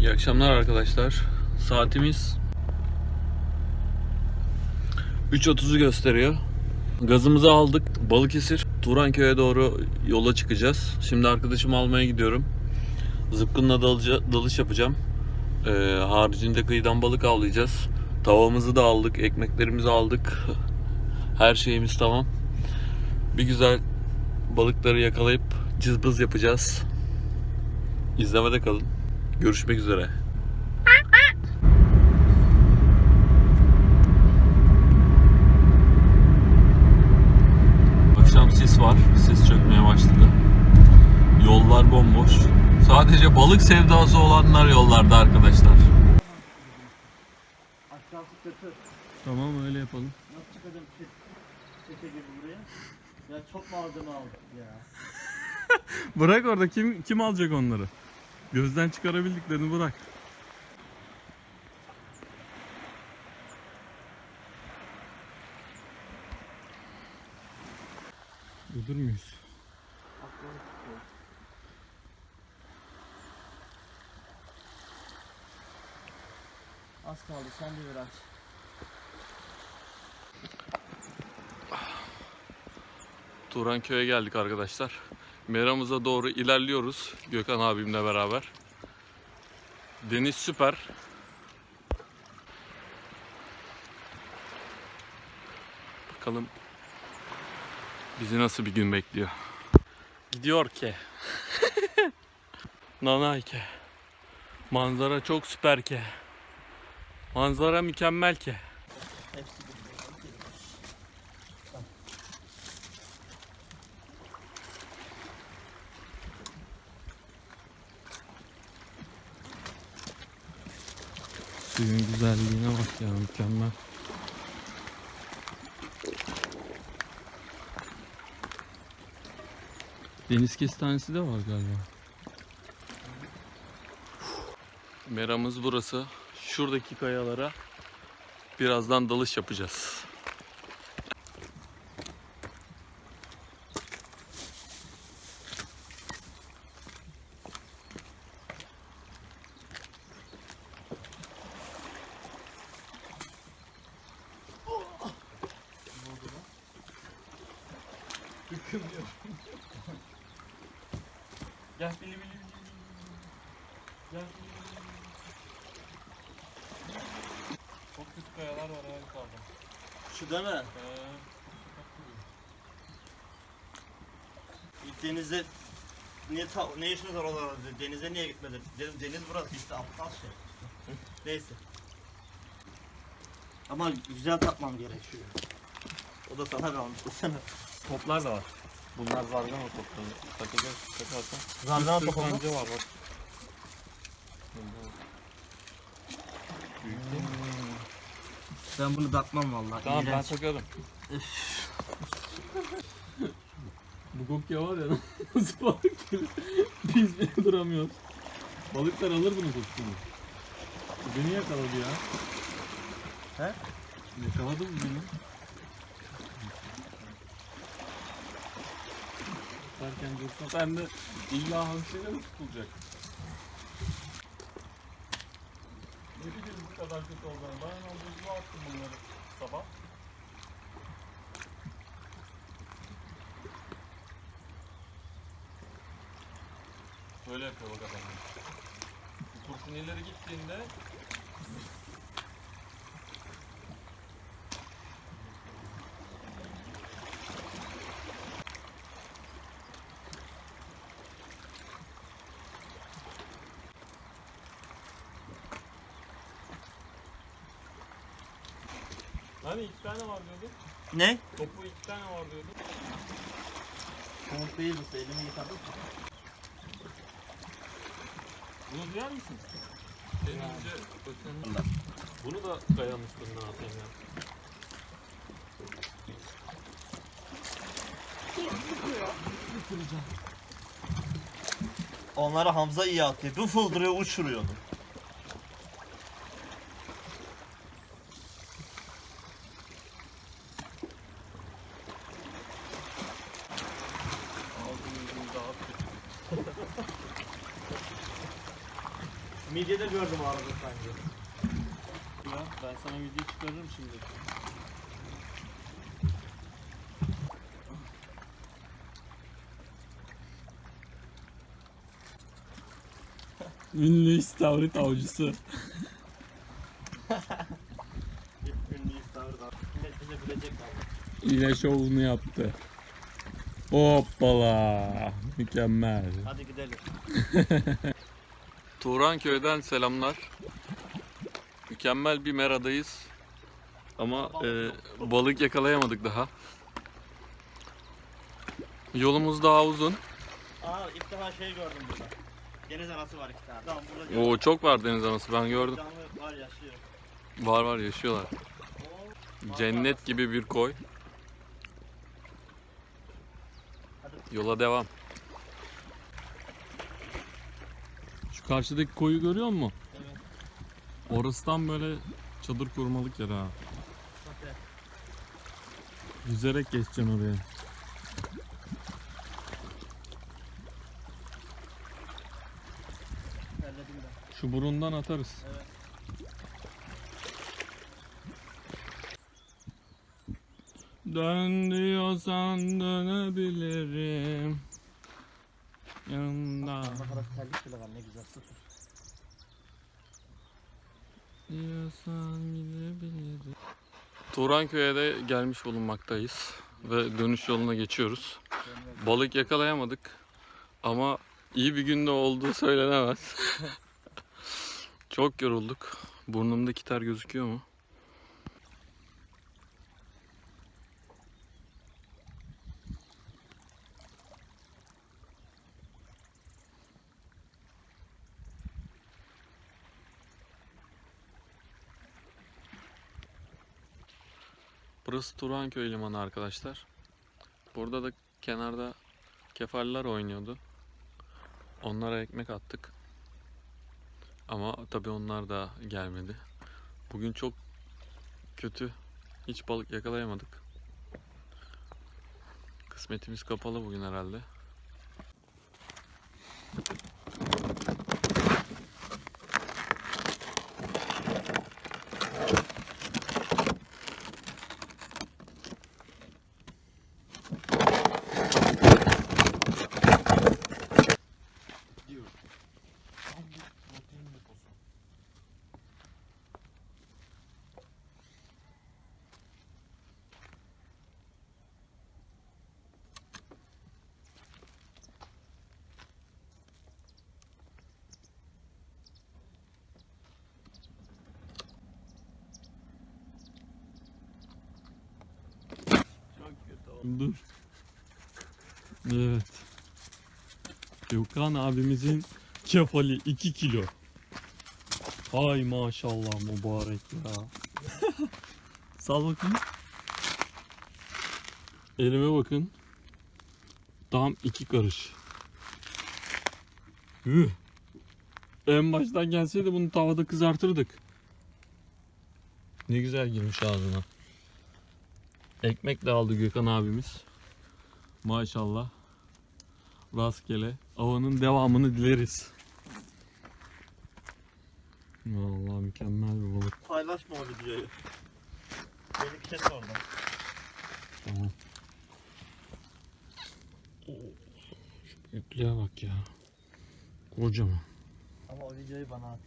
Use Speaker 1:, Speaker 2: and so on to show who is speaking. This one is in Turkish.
Speaker 1: İyi akşamlar arkadaşlar. Saatimiz 3.30'u gösteriyor. Gazımızı aldık. Balıkesir, Turanköy'e doğru yola çıkacağız. Şimdi arkadaşımı almaya gidiyorum. Zıpkınla dalıca, dalış yapacağım. Ee, haricinde kıyıdan balık avlayacağız. Tavamızı da aldık, ekmeklerimizi aldık. Her şeyimiz tamam. Bir güzel balıkları yakalayıp cızbız yapacağız. İzlemede kalın. Görüşmek üzere. Akşam sis var. Sis çökmeye başladı. Yollar bomboş. Sadece balık sevdası olanlar yollarda arkadaşlar.
Speaker 2: Aşağısı kötü.
Speaker 1: Tamam öyle yapalım.
Speaker 2: Nasıl çıkacağım çek, çeke gibi buraya? Ya çok malzeme aldık ya.
Speaker 3: Bırak orada kim kim alacak onları? Gözden çıkarabildiklerini bırak. Durdur muyuz?
Speaker 2: Az kaldı son bir viraj.
Speaker 1: Turanköy'e geldik arkadaşlar. Meramıza doğru ilerliyoruz Gökhan abimle beraber. Deniz süper. Bakalım bizi nasıl bir gün bekliyor. Gidiyor ki. Nanay ki. Manzara çok süper ki. Manzara mükemmel ki.
Speaker 2: Hepsi
Speaker 1: Suyun güzelliğine bak ya mükemmel. Deniz kestanesi de var galiba. Meramız burası. Şuradaki kayalara birazdan dalış yapacağız. Gel bili bili bili. Gel bili bili bili. Çok kötü kayalar var ha yukarıda.
Speaker 2: Şu değil mi? İlk denizde niye ta, ne işiniz var oralarda? Denize niye gitmedin? Dedim deniz burası işte aptal şey. Neyse. Ama güzel takmam gerekiyor. O da sana kalmış.
Speaker 1: Toplar da var. Bunlar zargana topları. Takacağız, takarsan.
Speaker 2: Zargana topu mu?
Speaker 1: var bak. Büyük değil mi?
Speaker 2: Ben bunu takmam vallahi.
Speaker 1: Tamam ben
Speaker 2: iğrenç.
Speaker 1: takarım. Bu kokya var ya nasıl balık gibi. Biz bile duramıyoruz. Balıklar alır bunu kokusunu. Bu Beni yakaladı ya.
Speaker 2: He?
Speaker 1: Yakaladı bu beni. Tutarken dursa ben de illa hamsiyle mi tutulacak? Ne bileyim bu kadar kötü olduğunu. Ben hemen buzluğa attım bunları sabah. Böyle yapıyor bak adam. Kurşun ileri gittiğinde Hani iki tane var diyordu.
Speaker 2: Ne?
Speaker 1: Topu iki tane var diyordu.
Speaker 2: Komut değil bu. Elimi yıkadım.
Speaker 1: Bunu duyar mısın? Senince öten... Bunu da kayanın üstünden atayım ya.
Speaker 2: Onları Hamza iyi atıyor. Bir fıldırıyor uçuruyordu. Midyede gördüm arada sanki.
Speaker 1: Ya ben sana video çıkarırım şimdi.
Speaker 3: Ünlü istavrit avcısı.
Speaker 2: Ünlü istavrit abi. Millet bize gülecek abi.
Speaker 3: Yine şovunu yaptı. Hoppala. Mükemmel.
Speaker 2: Hadi gidelim.
Speaker 1: Turan köyden selamlar. Mükemmel bir meradayız. Ama e, balık yakalayamadık daha. Yolumuz daha uzun.
Speaker 2: Aa ilk defa şey gördüm burada. Deniz anası var iki tane. Tamam burada
Speaker 1: Oo çok var deniz anası ben gördüm.
Speaker 2: canlı var yaşıyor.
Speaker 1: Var var yaşıyorlar.
Speaker 2: Oo,
Speaker 1: Cennet gibi bir koy. Yola devam.
Speaker 3: Karşıdaki koyu görüyor musun?
Speaker 2: Evet.
Speaker 3: Orası tam böyle çadır kurmalık yer ha. Yüzerek geçeceksin oraya. Şu burundan atarız.
Speaker 2: Evet.
Speaker 3: Dön diyorsan dönebilirim. Yanında
Speaker 2: Ne kadar terlik bile var ne güzel sıfır.
Speaker 3: diyorsan gidebilirim.
Speaker 1: Turanköy'e de gelmiş bulunmaktayız. Ve dönüş yoluna geçiyoruz. Balık yakalayamadık. Ama iyi bir günde olduğu söylenemez. Çok yorulduk. Burnumdaki ter gözüküyor mu? Burası Turanköy limanı arkadaşlar. Burada da kenarda kefaller oynuyordu. Onlara ekmek attık. Ama tabii onlar da gelmedi. Bugün çok kötü. Hiç balık yakalayamadık. Kısmetimiz kapalı bugün herhalde.
Speaker 2: Çok kötü oldu.
Speaker 3: Evet. Gökhan abimizin kefali 2 kilo. Hay maşallah mübarek ya. Sal bakayım. Elime bakın. Tam iki karış. Üh. En baştan gelseydi bunu tavada kızartırdık. Ne güzel girmiş ağzına. Ekmek de aldı Gökhan abimiz. Maşallah. Rastgele. Avanın devamını dileriz. Vallahi mükemmel bir balık.
Speaker 2: Paylaşma o videoyu. Beni kes şey orada.
Speaker 3: Tamam. Şu büyüklüğe bak ya. Kocaman.
Speaker 2: Ama o videoyu bana at.